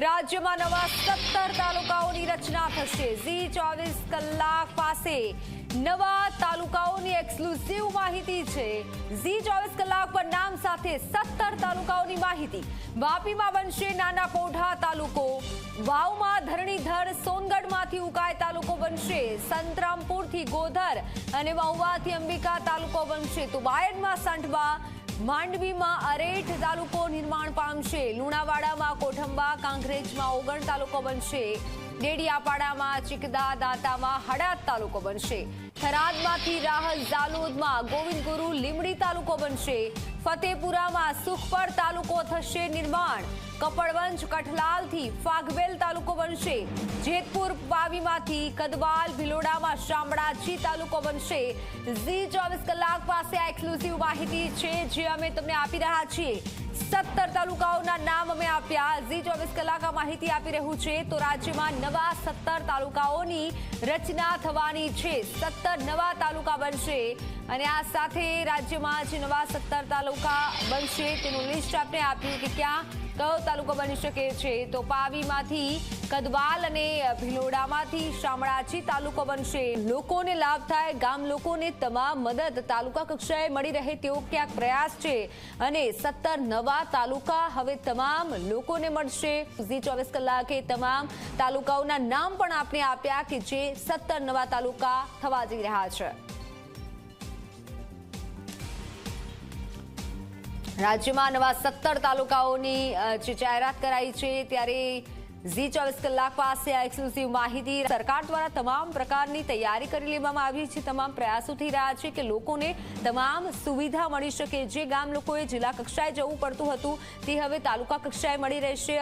રાજ્યમાં નવા સત્તર તાલુકાઓની રચના થશે. ઝી ચોવીસ કલાક પાસે નવા તાલુકાઓની એક્સક્લુઝિવ માહિતી છે. ઝી ચોવીસ કલાક પર નામ સાથે સત્તર તાલુકાઓની માહિતી. વાપીમાં બનશે નાના કોઢા તાલુકો. વાવમાં ધરણીધર સોનગઢમાંથી ઉકાઈ તાલુકો બનશે. સંતરામપુરથી ગોધર અને મહુવાથી અંબિકા તાલુકો બનશે. તો બાયડમાં સંઠવા માંડવીમાં અરેઠ તાલુકો નિર્માણ પામશે લુણાવાડામાં કોઠંબા, કાંકરેજમાં ઓગણ તાલુકો બનશે. ડેડિયાપાડામાં ચિકદા દાંતામાં હડાદ તાલુકો બનશે. થરાદમાંથી રાહત ઝાલોદમાં ગોવિંદગુરુ લીમડી તાલુકો બનશે. ફતેપુરામાં સુખપર તાલુકો થશે નિર્માણ. કપડવંજ, કઠલાલથી ફાગવેલ તાલુકો બનશે. જેતપુર પાવીમાંથી કદવાલ ભિલોડામાં શામળાજી તાલુકો બનશે. ઝી ચોવીસ કલાક પાસે આ એક્સક્લુઝિવ માહિતી છે જે અમે તમને આપી રહ્યા છીએ. સત્તર તાલુકાઓના નામ અમે આપ્યા. ઝી ચોવીસ કલાક માહિતી આપી રહ્યું છે તો રાજ્યમાં નવા સત્તર તાલુકાઓની રચના થવાની છે. સત્તર નવા તાલુકા બનશે. અને આ સાથે રાજ્યમાં જે નવા સત્તર તાલુકા બનશે તેનું લિસ્ટ આપણે આપ્યું કે ક્યાં કયો તાલુકો બની શકે છે. તો પાવીમાંથી કદવાલ અને ભિલોડામાંથી શામળાજી તાલુકો બનશે. લોકોને લાભ થાય, ગામ લોકોને તમામ મદદ તાલુકા કક્ષાએ મળી રહે તેવો ક્યાંક પ્રયાસ છે. અને સત્તર નવા તાલુકા હવે તમામ લોકોને મળશે. ઝી ચોવીસ કલાકે તમામ તાલુકાઓના નામ પણ આપણે આપ્યા કે જે સત્તર નવા તાલુકા થવા જઈ રહ્યા છે. રાજ્યમાં નવા સત્તર તાલુકાઓની જે જાહેરાત કરાઈ છે, ત્યારે ઝી ચોવીસ કલાક પાસે આ એક્સક્લુઝિવ માહિતી સરકાર દ્વારા તમામ પ્રકારની તૈયારી કરી લેવામાં આવી છે. તમામ પ્રયાસો થઈ રહ્યા છે કે લોકોને તમામ સુવિધા મળી શકે. જે ગામ લોકોએ જિલ્લા કક્ષાએ જવું પડતું હતું, તે હવે તાલુકા કક્ષાએ મળી રહેશે